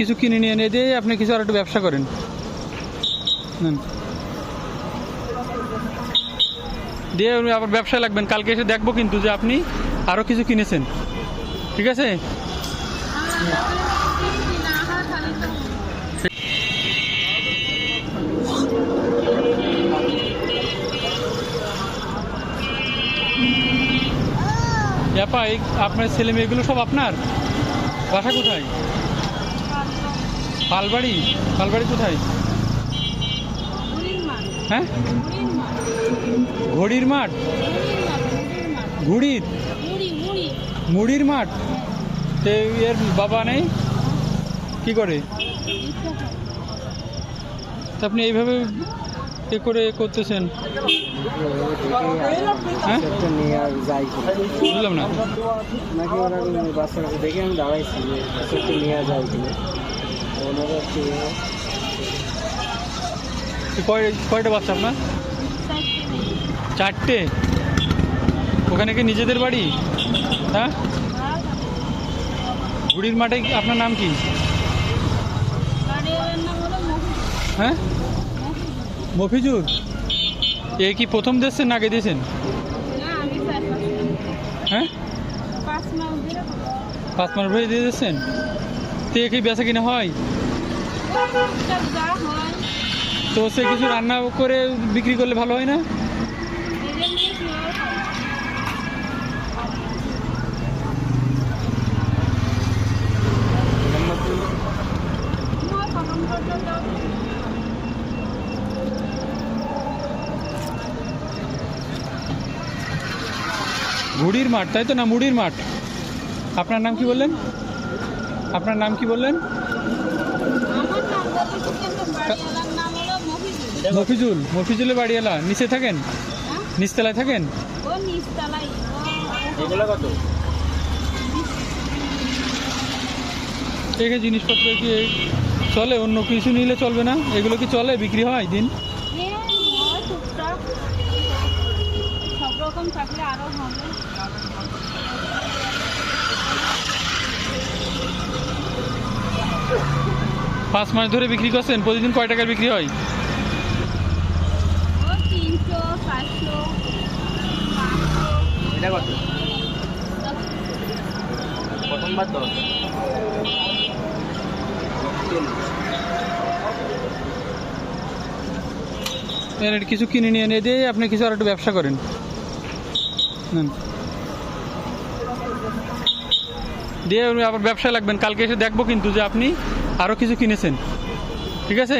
কিছু কিনে নিয়ে এনে দিয়ে আপনি কিছু আর একটু ব্যবসা করেন। দিয়ে আবার ব্যবসায় লাগবেন। কালকে এসে দেখব কিন্তু যে আপনি আরও কিছু কিনেছেন। ঠিক আছে? আপনার ছেলে মেয়েগুলো সব আপনার? বাসা কোথায়? পালবাড়ি পালবাড়ি কোথায়? হ্যাঁ? ঘড়ির মাঠ? ঘুড়ির? মুড়ির মাঠ? তো এর বাবা নেই? কি করে? আপনি এইভাবে এ করে করতেছেন? হ্যাঁ? বুঝলাম না। দেখে আমি দাঁড়াইছি নিয়ে যায় কয়টা বাচ্চা আপনার? চারটে। ওখানে কি নিজেদের বাড়ি? হ্যাঁ? ঘুড়ির মাঠে আপনার নাম কি? হ্যাঁ? মফিজুর? এ কি প্রথম দিয়েছেন না আগে দিয়েছেন? হ্যাঁ? পাঁচ মাস ভরে দিয়ে দিয়েছেন। তো এ কি বেচা কিনা হয়? তো সে কিছু রান্না করে বিক্রি করলে ভালো হয় না? ঘুড়ির মাঠ, তাই তো না? মুড়ির মাঠ। আপনার নাম কি বললেন? আপনার নাম কি বললেন? মফিজুল মফিজুলের বাড়িওয়ালা নিচে থাকেন? নিচতলায় থাকেন? এগুলো জিনিসপত্র কি চলে? অন্য কিছু নিলে চলবে না? এগুলো কি চলে? বিক্রি হয় দিন? সব রকম থাকলে আরও ভালো পাঁচ মাস ধরে বিক্রি করছেন, প্রতিদিন কয় টাকার বিক্রি হয়? কিছু কিনে নিয়ে এনে দিয়ে আপনি কিছু আর একটু ব্যবসা করেন। দিয়ে আবার ব্যবসায় লাগবেন। কালকে এসে দেখব কিন্তু যে আপনি আরও কিছু কিনেছেন। ঠিক আছে?